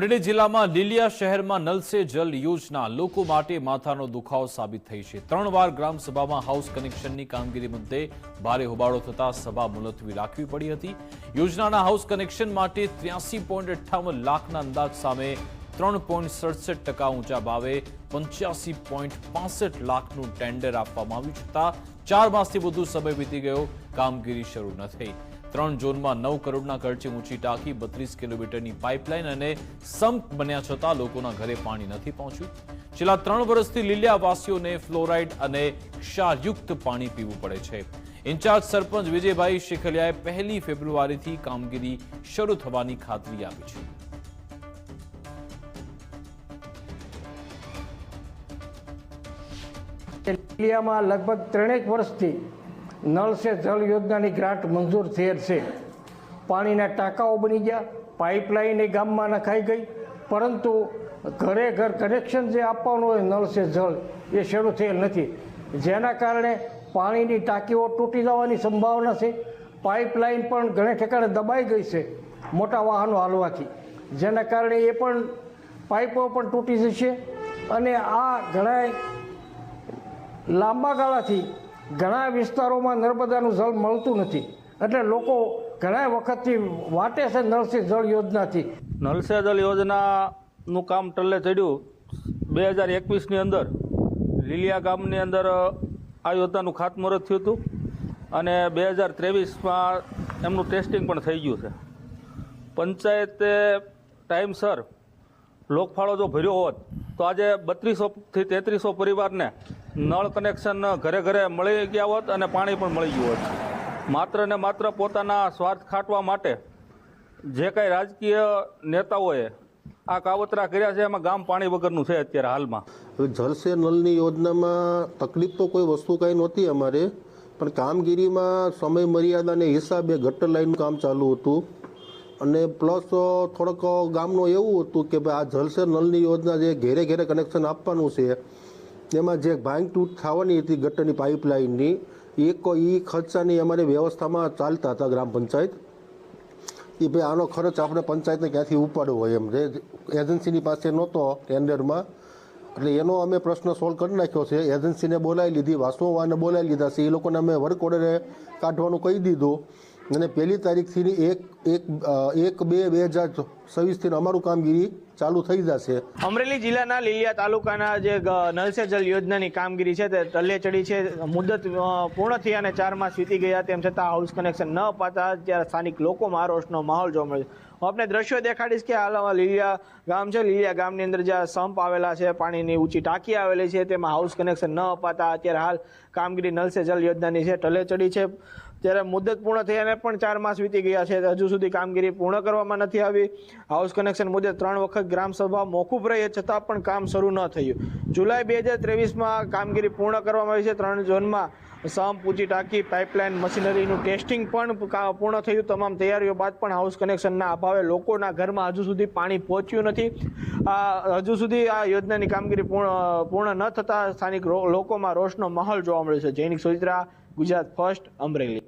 અમરેલી જિલ્લામાં લીલિયા શહેરમાં નલ જલ યોજના લોકો માટે માથાનો દુખાવો સાબિત થઈ છે. ત્રણ વાર ગ્રામસભામાં હાઉસ કનેક્શનની કામગીરી મુદ્દે ભારે હોબાળો થતા સભા મુલતવી રાખવી પડી હતી. યોજનાના હાઉસ કનેક્શન માટે ત્ર્યાસી પોઈન્ટ અઠ્ઠાવન લાખના અંદાજ સામે ત્રણ પોઈન્ટ સડસઠ ટકા ઊંચા ભાવે પંચ્યાસી પોઈન્ટ પાસઠ લાખનું ટેન્ડર આપવામાં આવ્યું છતાં ચાર માસથી વધુ સમય વીતી ગયો. કામગીરી શરૂ ન થઈ. ત્રણ ઝોનમાં નવ કરોડના ખર્ચે ઊંચી ટાંકી, બત્રીસ કિલોમીટરની પાઇપલાઇન અને સંપ બન્યા છતાં લોકોના ઘરે પાણી નથી પહોંચ્યું. છેલ્લા ત્રણ વર્ષથી લીલિયાવાસીઓને ફ્લોરાઇડ અને ક્ષારયુક્ત પાણી પીવું પડે છે. ઇન્ચાર્જ સરપંચ વિજયભાઈ શેખલિયાએ પહેલી ફેબ્રુઆરીથી કામગીરી શરૂ થવાની ખાતરી આપી છે. ઇન્ડિયામાં લગભગ ત્રણેક વર્ષથી નળ સે જળ યોજનાની ગ્રાન્ટ મંજૂર થયેલ છે. પાણીના ટાંકાઓ બની ગયા, પાઇપલાઇન એ ગામમાં નખાઈ ગઈ, પરંતુ ઘરે ઘર કનેક્શન જે આપવાનું હોય નળ સે જળ એ શરૂ થયેલ નથી. જેના કારણે પાણીની ટાંકીઓ તૂટી જવાની સંભાવના છે. પાઇપલાઇન પણ ઘણે ઠેકાણે દબાઈ ગઈ છે મોટા વાહનો હાલવાથી. જેના કારણે એ પણ પાઇપો પણ તૂટી જશે અને આ ઘણા લાંબા ગાળાથી ઘણા વિસ્તારોમાં નર્મદાનું જળ મળતું નથી. એટલે લોકો ઘણા વખતથી વાટે છે નળસે જળ યોજનાથી. નળસે જળ યોજનાનું કામ ટલ્લે ચડ્યું. બે હજાર એકવીસની અંદર લીલિયા ગામની અંદર આ યોજનાનું ખાતમુહૂર્ત થયું હતું. અને બે હજાર ત્રેવીસમાં એમનું ટેસ્ટિંગ પણ થઈ ગયું છે. પંચાયતે ટાઈમસર લોકફાળો જો ભર્યો હોત, તો આજે બત્રીસોથી તેત્રીસો પરિવારને નળ કનેક્શન ઘરે ઘરે મળી ગયા હોત અને પાણી પણ મળી ગયું હોત. માત્ર ને માત્ર પોતાના સ્વાર્થ ખાટવા માટે જે કાંઈ રાજકીય નેતાઓએ આ કાવતરા કર્યા છે, એમાં ગામ પાણી વગરનું છે અત્યારે હાલમાં. હવે જલ સે નલની યોજનામાં તકલીફ તો કોઈ વસ્તુ કાંઈ નહોતી અમારે, પણ કામગીરીમાં સમય મર્યાદાને હિસાબે ગટર લાઈનનું કામ ચાલુ હતું. અને પ્લસ થોડોક ગામનું એવું હતું કે ભાઈ આ જલ સે નલની યોજના જે ઘેરે ઘેરે કનેક્શન આપવાનું છે એમાં જે ભાંગ તૂટ થવાની હતી ગટરની પાઇપલાઇનની એક એ ખર્ચાની અમારી વ્યવસ્થામાં ચાલતા હતા ગ્રામ પંચાયત. એ ભાઈ આનો ખર્ચ આપણે પંચાયતને ક્યાંથી ઉપાડવો હોય એમ. જે એજન્સીની પાસે નહોતો ટેન્ડરમાં. એટલે એનો અમે પ્રશ્ન સોલ્વ કરી નાખ્યો છે. એજન્સીને બોલાવી લીધી વાસુવાને બોલાવી લીધા છે. એ લોકોને અમે વર્ક ઓર્ડરે કાઢવાનું કહી દીધું. અને પહેલી તારીખથી એક એક એક બે બે હજાર છવ્વીસથી અમારું કામગીરી ચાલુ થઈ જશે. અમરેલી જિલ્લાના લીલિયા તાલુકાના જે નલ જલ યોજનાની કામગીરી છે તે તલ્લે ચડી છે મુદત પૂર્ણ થઈ અને ચાર માસ વીતી ગયા, તેમ છતાં હાઉસ કનેક્શન ન અપાતા ત્યારે સ્થાનિક લોકોમાં રોષનો માહોલ જોવા મળ્યો. હું આપને દ્રશ્યો દેખાડીશ કે હાલમાં લીલિયા ગામ છે. લીલિયા ગામની અંદર જ્યાં સંપ આવેલા છે, પાણીની ઊંચી ટાંકી આવેલી છે, તેમાં હાઉસ કનેક્શન ન અપાતા. અત્યારે હાલ કામગીરી નલ સે જલ યોજનાની છે ટલે ચડી છે. ત્યારે મુદત પૂર્ણ થયાને પણ ચાર માસ વીતી ગયા છે. હજુ સુધી કામગીરી પૂર્ણ કરવામાં નથી આવી. હાઉસ કનેક્શન મુદ્દે ત્રણ વખત ગ્રામસભા મોકૂફ રહી છતાં પણ કામ શરૂ ન થયું. જુલાઈ બે હજાર ત્રેવીસમાં કામગીરી પૂર્ણ કરવામાં આવી છે. ત્રણ ઝોનમાં સમ પૂંચી ટાંકી, પાઇપલાઇન, મશીનરીનું ટેસ્ટિંગ પણ પૂર્ણ થયું. તમામ તૈયારીઓ બાદ પણ હાઉસ કનેક્શનના અભાવે લોકોના ઘરમાં હજુ સુધી પાણી પહોંચ્યું નથી. હજુ સુધી આ યોજનાની કામગીરી પૂર્ણ પૂર્ણ ન થતાં સ્થાનિક લોકોમાં રોષનો માહોલ જોવા મળ્યો છે. જૈનિક સોજિત્રા ગુજરાત ફર્સ્ટ, અમરેલી.